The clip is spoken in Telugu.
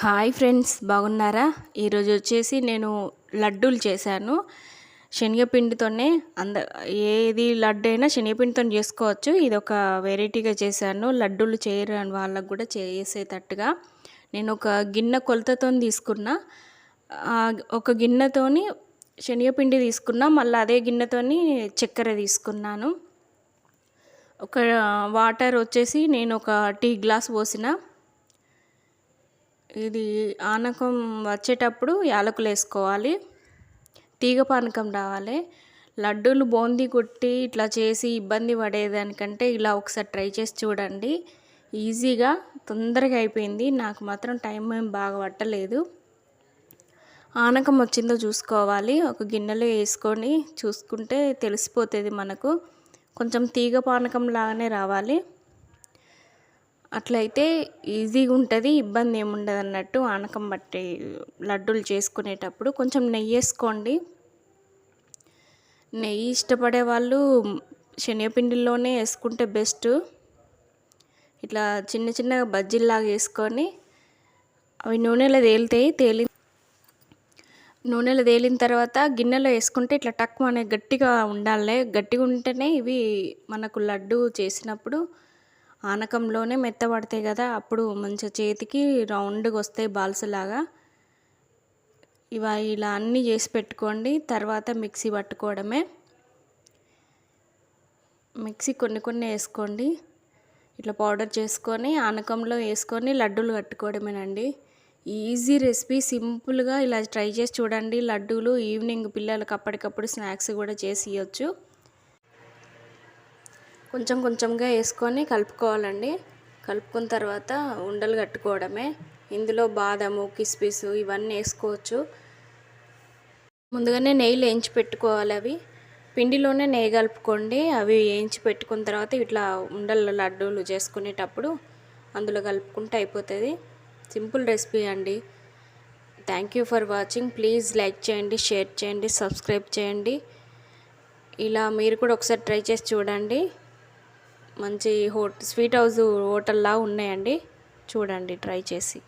హాయ్ ఫ్రెండ్స్ బాగున్నారా? ఈరోజు వచ్చేసి నేను లడ్డూలు చేశాను. శనగపిండితోనే అంద ఏది లడ్డు అయినా శనగపిండితో చేసుకోవచ్చు. ఇది ఒక వెరైటీగా చేశాను. లడ్డూలు చేయరాని వాళ్ళకు కూడా చేసేటట్టుగా. నేను ఒక గిన్నె కొలతతో తీసుకున్న. ఒక గిన్నెతోని శనగపిండి తీసుకున్నా. మళ్ళీ అదే గిన్నెతోని చక్కెర తీసుకున్నాను. ఒక వాటర్ వచ్చేసి నేను ఒక టీ గ్లాస్ పోసిన. ఇది ఆనకం వచ్చేటప్పుడు యాలకులు వేసుకోవాలి. తీగ పానకం రావాలి. లడ్డూలు బూందీ కొట్టి ఇట్లా చేసి ఇబ్బంది పడేదానికంటే ఇలా ఒకసారి ట్రై చేసి చూడండి. ఈజీగా తొందరగా అయిపోయింది. నాకు మాత్రం టైం ఏం బాగా పట్టలేదు. ఆనకం వచ్చిందో చూసుకోవాలి. ఒక గిన్నెలో వేసుకొని చూసుకుంటే తెలిసిపోతుంది మనకు. కొంచెం తీగ పానకం లాగానే రావాలి. అట్లయితే ఈజీగా ఉంటుంది ఇబ్బంది ఏముండదు అన్నట్టు ఆనకం బట్టి లడ్డూలు చేసుకునేటప్పుడు కొంచెం నెయ్యి వేసుకోండి. నెయ్యి ఇష్టపడే వాళ్ళు శనగపిండిలోనే వేసుకుంటే బెస్ట్. ఇట్లా చిన్న చిన్న బజ్జీల్లాగా వేసుకొని అవి నూనెలో తేలితాయి తేలి నూనెలో తేలిన తర్వాత గిన్నెలో వేసుకుంటే ఇట్లా టక్ అనే గట్టిగా ఉండాలి. గట్టిగా ఉంటేనే ఇవి మనకు లడ్డు చేసినప్పుడు ఆనకంలోనే మెత్తబడతాయి కదా అప్పుడు మంచిగా చేతికి రౌండ్గా వస్తాయి బాల్స్లాగా. ఇవ ఇలా అన్నీ చేసి పెట్టుకోండి తర్వాత మిక్సీ పట్టుకోవడమే. మిక్సీ కొన్ని కొన్ని వేసుకోండి. ఇట్లా పౌడర్ చేసుకొని ఆనకంలో వేసుకొని లడ్డూలు కట్టుకోవడమేనండి. ఈజీ రెసిపీ సింపుల్గా ఇలా ట్రై చేసి చూడండి. లడ్డూలు ఈవినింగ్ పిల్లలకు అప్పటికప్పుడు స్నాక్స్ కూడా చేసి ఇవ్వచ్చు కొంచెం కొంచెంగా వేసుకొని కలుపుకోవాలండి. కలుపుకున్న తర్వాత ఉండలు కట్టుకోవడమే. ఇందులో బాదము కిస్మిస్ ఇవన్నీ వేసుకోవచ్చు. ముందుగానే నెయ్యి వేయించి పెట్టుకోవాలి అవి. పిండిలోనే నెయ్యి కలుపుకోండి. అవి వేయించి పెట్టుకున్న తర్వాత ఇట్లా ఉండలు లడ్డూలు చేసుకునేటప్పుడు అందులో కలుపుకుంటే అయిపోతుంది. సింపుల్ రెసిపీ అండి. Thank you for watching. Please like చేయండి షేర్ చేయండి సబ్స్క్రైబ్ చేయండి. ఇలా మీరు కూడా ఒకసారి ట్రై చేసి చూడండి. మంచి హోట్ స్వీట్ హౌస్ హోటల్లా ఉన్నాయండి. చూడండి ట్రై చేసి.